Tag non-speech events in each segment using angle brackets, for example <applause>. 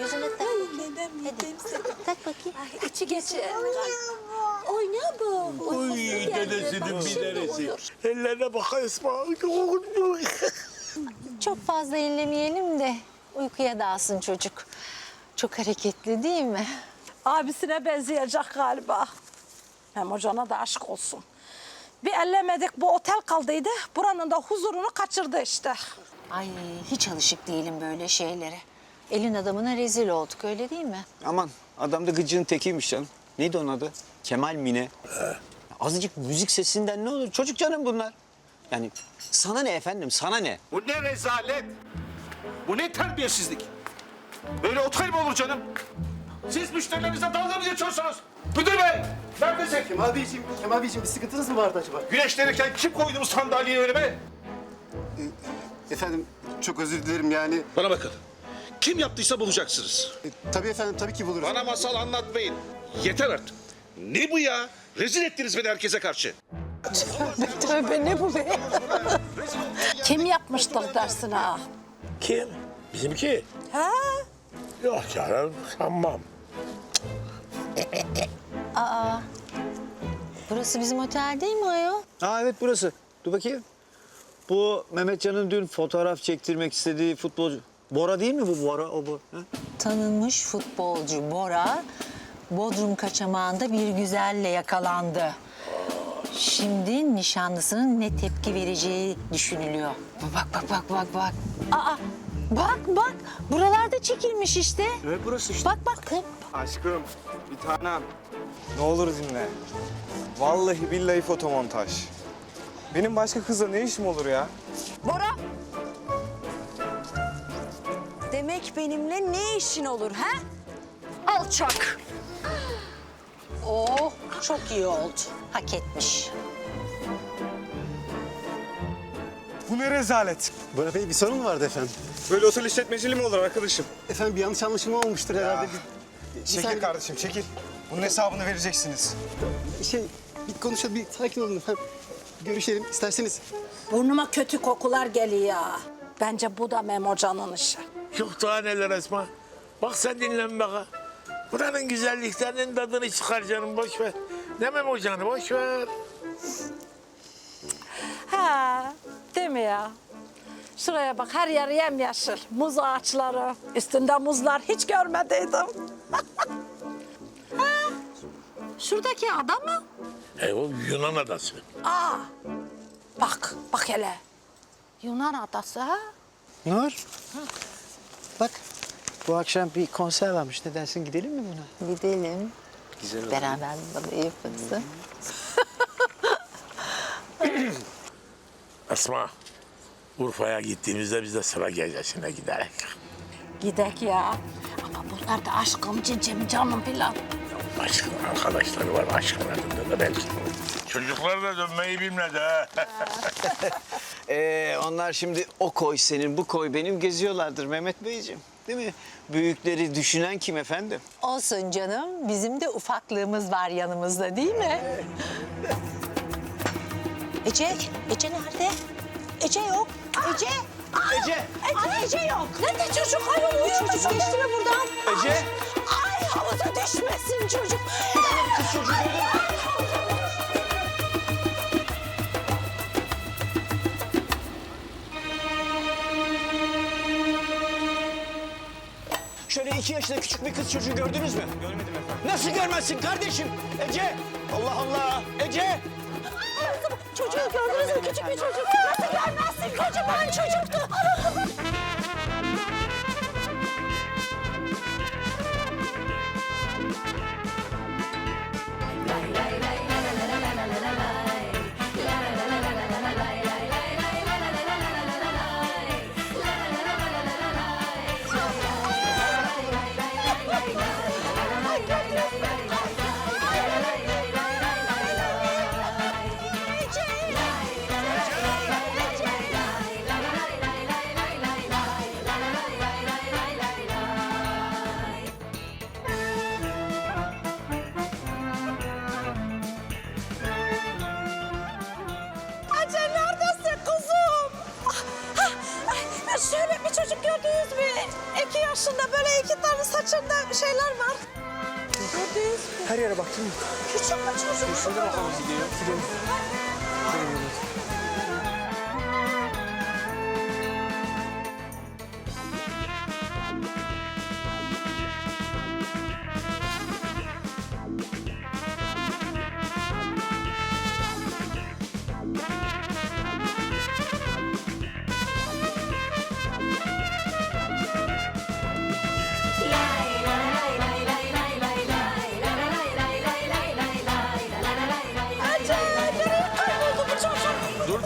Yüzüne tak bakayım. Hadi. Tak bakayım. İçi geçer. Oyna bu. Uy dedesinin bir deresi. Ellerine bak Esma. Çok fazla inlemeyelim de uykuya dalsın çocuk. Çok hareketli değil mi? Abisine benzeyecek galiba. Hem hocana da aşk olsun. Bir ellemedik bu otel kaldıydı. Buranın da huzurunu kaçırdı işte. Ay hiç alışık değilim böyle şeylere. Elin adamına rezil olduk öyle değil mi? Aman adam da gıcığın tekiymiş canım. Neydi onun adı? Kemal Mine. Azıcık müzik sesinden ne olur? Çocuk canım bunlar. Yani sana ne efendim sana ne? Bu ne rezalet? Bu ne terbiyesizlik? Böyle otel mi olur canım? Siz müşterilerinize dalga mı geçiyorsunuz? Müdür bey, neredesin? Kemal Beyciğim, Kemal Beyciğim bir sıkıntınız mı vardı acaba? Güneşlenirken kim koydu bu sandalyeyi önüme? Efendim çok özür dilerim yani. Bana bakın. Kim yaptıysa bulacaksınız. E, tabii efendim tabii ki buluruz. Bana masal anlatmayın. Yeter artık. Ne bu ya? Rezil ettiniz beni herkese karşı. Tövbe ne bu be? Kim yapmıştır dersin ha? Kim? Bizimki? Ha? Yok canım sanmam. Burası bizim otel değil mi ayol? Aa evet burası. Dur bakayım. Bu Mehmetcan'ın dün fotoğraf çektirmek istediği futbolcu. Bora değil mi bu Bora? O bu. Ha? Tanınmış futbolcu Bora Bodrum kaçamağında bir güzelle yakalandı. Şimdi nişanlısının ne tepki vereceği düşünülüyor. Bak bak bak bak bak. Aa bak bak buralarda çekilmiş işte. Evet burası işte. Bak bak. Aşkım, bir tanem. Ne olur dinle. Vallahi billahi fotomontaj. Benim başka kızla ne işim olur ya? Bora. Demek benimle ne işin olur ha? Alçak. <gasps> Oh çok iyi oldu. Hak etmiş. Bu ne rezalet? Bora Bey bir sorun mu vardı efendim? Böyle otel işletmeciliği mi olur arkadaşım? Efendim bir yanlış anlaşılma olmuştur herhalde. Bir, bir Çekil saniye- kardeşim, çekil. Bunun hesabını vereceksiniz. Şey, bir konuşalım, bir sakin olun efendim. Görüşelim isterseniz. Burnuma kötü kokular geliyor. Bence bu da Mem hocanın işi. Yok daha neler Esma. Bak sen dinlen baka. Buranın güzelliklerinin tadını çıkar canım boş ver. Demem hocanı boş ver. Ha, değil mi ya? Şuraya bak her yer yemyeşil. Muz ağaçları. Üstünde muzlar hiç görmediydim. <laughs> ha, şuradaki ada mı? E o Yunan adası. Aa, bak, bak hele. Yunan adası ha? Nur. Bak bu akşam bir konser varmış. Ne dersin gidelim mi buna? Gidelim. Güzel olur. Beraber baba yaparız. Esma. Urfa'ya gittiğimizde biz de sıra gecesine giderek. Gidek ya. Ama bunlar da aşkım, cicim, canım filan. Aşkın arkadaşları var aşkın adında da belki. Çocuklar da dönmeyi bilmedi ha. <laughs> Ee, onlar şimdi o koy senin, bu koy benim geziyorlardır Mehmet Beyciğim. Değil mi? Büyükleri düşünen kim efendim? Olsun canım. Bizim de ufaklığımız var yanımızda değil mi? <laughs> Ece, Ece nerede? Ece yok. Ece. Ece! Ece, Ece yok. Nerede çocuk? Ay uyuyor. Çocuk geçti mi buradan? Ece! Ay havuza düşmesin çocuk. Kız çocuğu? Şöyle iki yaşında küçük bir kız çocuğu gördünüz mü? Görmedim efendim. Nasıl görmezsin kardeşim? Ece! Allah Allah! Ece! Çocuğu gördünüz mü? Küçük bir çocuk. Nasıl görmezsin? Kocaman çocuktu. Yaşında böyle iki tane saçında şeyler var. Gördünüz mü? Her yere baktım. Küçük mü çocuk? Şurada bakalım gidiyor. Gidelim. Ece,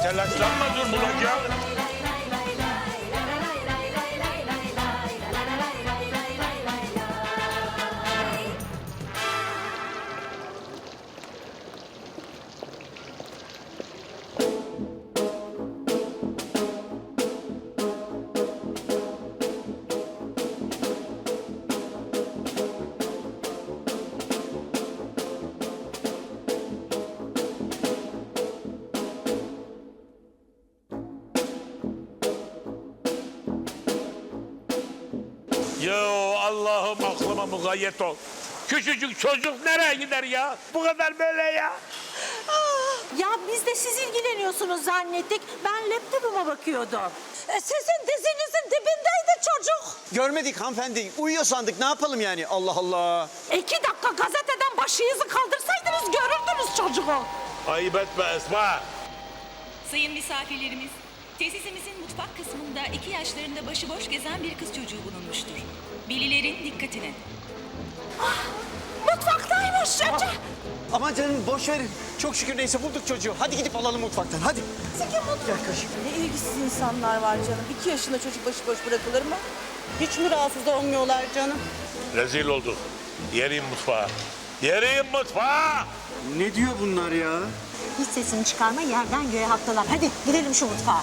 telaşlanma dur bulacağım. Yo Allah'ım aklıma mukayyet ol. Küçücük çocuk nereye gider ya? Bu kadar böyle ya. Ya biz de siz ilgileniyorsunuz zannettik. Ben laptopuma bakıyordum. E, sizin dizinizin dibindeydi çocuk. Görmedik hanımefendi. Uyuyor sandık. Ne yapalım yani? Allah Allah. İki dakika gazeteden başınızı kaldırsaydınız görürdünüz çocuğu. Ayıp etme Esma. Sayın misafirlerimiz, tesisimizin mutfak kısmında iki yaşlarında başıboş gezen bir kız çocuğu bulunmuştur. Velilerin dikkatine. Mutfaktaymış Ece. Aman canım boş verin. Çok şükür neyse bulduk çocuğu. Hadi gidip alalım mutfaktan. Hadi. Gel kaşık. Ne ilgisiz insanlar var canım. İki yaşında çocuk başıboş bırakılır mı? Hiç mi rahatsız olmuyorlar canım? Rezil olduk. Yeriyim mutfağa. Yeriyim mutfağa. Ne diyor bunlar ya? Hiç sesini çıkarma yerden göğe haklılar. Hadi gidelim şu mutfağa.